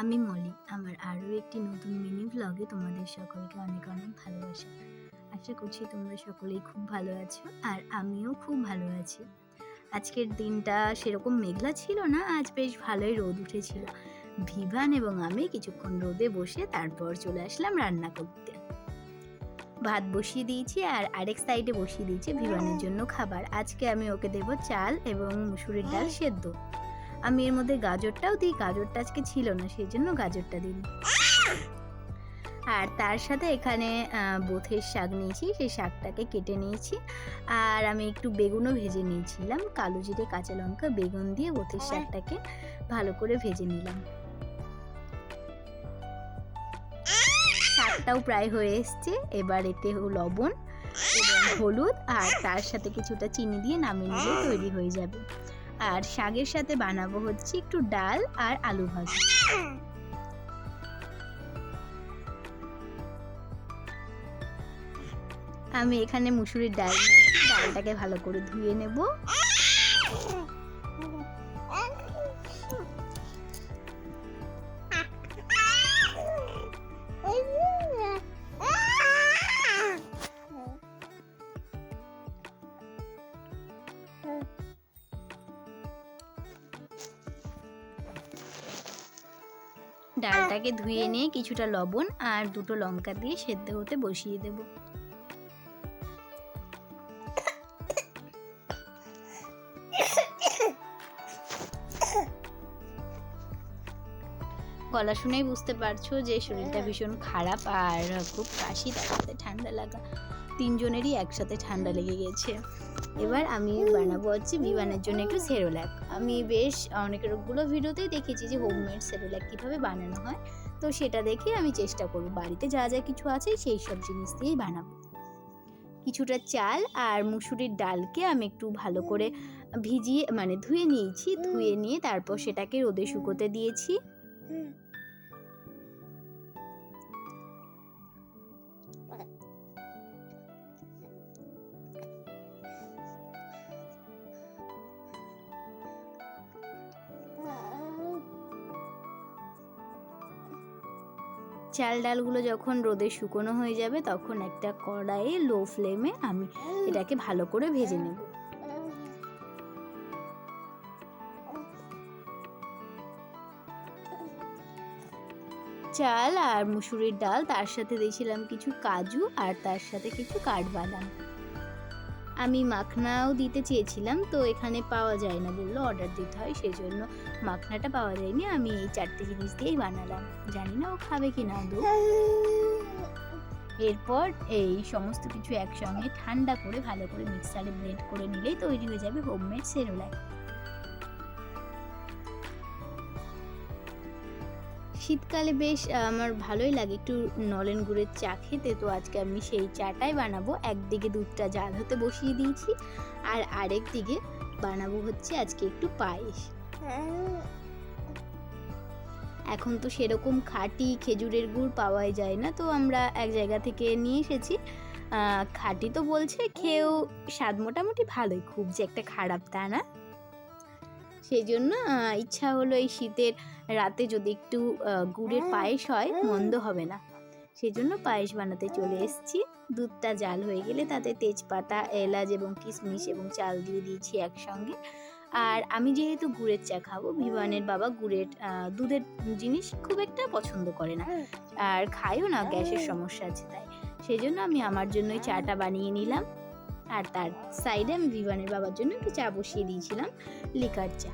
আমি মলি, আমার আরও একটি নতুন মিনি ভ্লগে তোমাদের সকলকে অনেক অনেক ভালোবাসা। আশা করছি তোমরা সকলেই খুব ভালো আছো আর আমিও খুব ভালো আছি। আজকের দিনটা সেরকম মেঘলা ছিল না, আজ বেশ ভালোই রোদ উঠেছিল। ভিভান এবং আমি কিছুক্ষণ রোদে বসে তারপর চলে আসলাম রান্না করতে। ভাত বসিয়ে দিয়েছি আর আরেক সাইডে বসিয়ে দিয়েছি ভিভানের জন্য খাবার। আজকে আমি ওকে দেবো চাল এবং মুসুরির ডাল সেদ্ধ। আমি এর মধ্যে গাজরটাও দিই, গাজরটা আজকে ছিল না, সেই জন্য গাজরটা দিই আর তার সাথে এখানে বোথের শাক নিয়েছি, সেই শাকটাকে কেটে নিয়েছি। আর আমি একটু বেগুনও ভেজে নিয়েছিলাম, কালো জিরে, কাঁচা লঙ্কা, বেগুন দিয়ে বোথের শাকটাকে ভালো করে ভেজে নিলাম। শাকটাও প্রায় হয়ে এসছে, এবার এতে লবণ এবং হলুদ, আর তার সাথে কিছুটা চিনি দিয়ে নামিয়ে নিলে তৈরি হয়ে যাবে। আর শাকের সাথে বানাবো হচ্ছে একটু ডাল আর আলু ভাজা। আমি এখানে মুসুরির ডাল, ডালটাকে ভালো করে ধুয়ে নেব। ডালটাকে ধুয়ে নিয়ে কিছুটা লবণ আর দুটো লঙ্কা দিয়ে সেদ্ধ হতে বসিয়ে দেব। গলা শুনেই বুঝতে পারছ যে শরীরটা ভীষণ খারাপ আর খুব কাশি, তার ঠান্ডা লাগা। তিনজনেরই একসাথে ঠান্ডা লেগে গেছে। এবার আমি বানাবো হচ্ছে বিমানের জন্য একটু সেরোল্যাক। আমি বেশ অনেকগুলো ভিডিওতেই দেখেছি যে হোমমেড সেরোল্যাক কীভাবে বানানো হয়। তো সেটা দেখে আমি চেষ্টা করব। বাড়িতে যা যা কিছু আছে সেই সব জিনিস দিয়েই বানাবো। কিছুটা চাল আর মুসুরির ডালকে আমি একটু ভালো করে ভিজিয়ে মানে ধুয়ে নিয়েছি। ধুয়ে নিয়ে তারপর সেটাকে রোদে শুকোতে দিয়েছি। চাল ডালগুলো যখন রোদে শুকনো হয়ে যাবে, তখন একটা কড়াইয়ে লো ফ্লেমে আমি এটাকে ভালো করে ভেজে নেব। চাল আর মুসুরির ডাল, তার সাথে দিয়েছিলাম কিছু কাজু আর তার সাথে কিছু কাঠবাদাম। আমি মাখনাও দিতে চেয়েছিলাম, তো এখানে পাওয়া যায় না বলল অর্ডার দিতে হয় সেই জন্য মাখনাটা পাওয়া যায়নি, আমি এই চারটে জিনিস দিয়েই বানালাম। জানি না ও খাবে কি না দু এরপর এই সমস্ত কিছু একসঙ্গে ঠান্ডা করে ভালো করে মিক্সারে ব্লেন্ড করে নিলেই তৈরি হয়ে যাবে হোমমেড সেরোল্যাক শীতকালে বেশ আমার ভালোই লাগে। একটু নলেন গুড়ের চা খেতে, তো আজকে আমি সেই চাটাই বানাবো। একদিকে দুধটা জাল হতে বসিয়ে দিয়েছি, আর আরেক দিকে বানাবো হচ্ছে আজকে একটু পায়েস। এখন তো সেরকম খাঁটি খেজুরের গুড় পাওয়াই যায় না, তো আমরা এক জায়গা থেকে নিয়ে এসেছি। খাঁটি তো বলছে, খেয়েও স্বাদ মোটামুটি ভালোই, খুব যে একটা খারাপ তা না। সেই জন্য ইচ্ছা হলো এই শীতের রাতে যদি একটু গুড়ের পায়েস হয় মন্দ হবে না। সেই জন্য পায়েস বানাতে চলে এসেছি। দুধটা জাল হয়ে গেলে তাতে তেজপাতা এলাচ এবং কিশমিশ এবং চাল দিয়ে দিয়েছি একসঙ্গে। আর আমি যেহেতু গুড়ের চা খাব বিমানের বাবা গুড়ের দুধের জিনিস খুব একটা পছন্দ করে না। আর খায়ও না গ্যাসের সমস্যা আছে তাই। সেই জন্য আমি আমার জন্যই চাটা বানিয়ে নিলাম। আর তার সাইডে আমি বিমানের বাবার জন্য একটু চা বসিয়ে দিয়েছিলাম লিকার চা।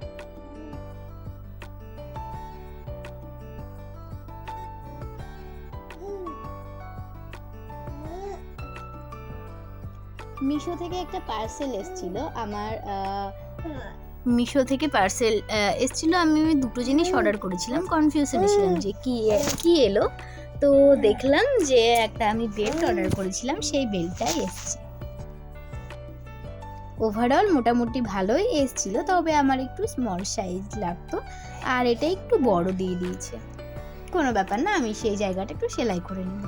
মিশো থেকে একটা পার্সেল এসেছিল আমার মিশো থেকে পার্সেল এসেছিল আমি দুটো জিনিস অর্ডার করেছিলাম কনফিউশনে ছিলাম যে কি কি এলো। তো দেখলাম যে একটা আমি বেল্ট অর্ডার করেছিলাম সেই বেল্টটাই এসেছে। ওভারঅল মোটামুটি ভালোই এসছিল তবে আমার একটু স্মল সাইজ লাগতো আর এটা একটু বড় দিয়ে দিয়েছে কোনো ব্যাপার না আমি সেই জায়গাটা একটু সেলাই করে নেব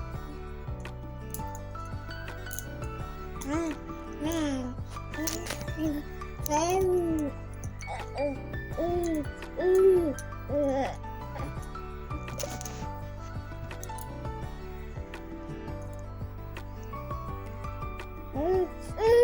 Mm-hmm.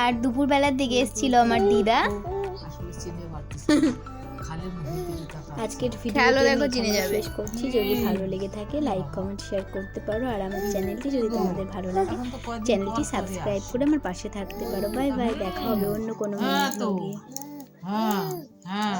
আর দুপুরবেলার দিকে এসেছিল আমার দিদা। আজকের ভিডিও দেখো চিনে যাবে। শেষ করছি। যদি ভালো লেগে থাকে লাইক কমেন্ট শেয়ার করতে পারো। আর আমার চ্যানেলটি যদি তোমাদের ভালো লাগে চ্যানেলটি সাবস্ক্রাইব করে আমার পাশে থাকতে পারো। বাই বাই দেখা হবে অন্য কোনো হ্যাঁ হ্যাঁ হ্যাঁ।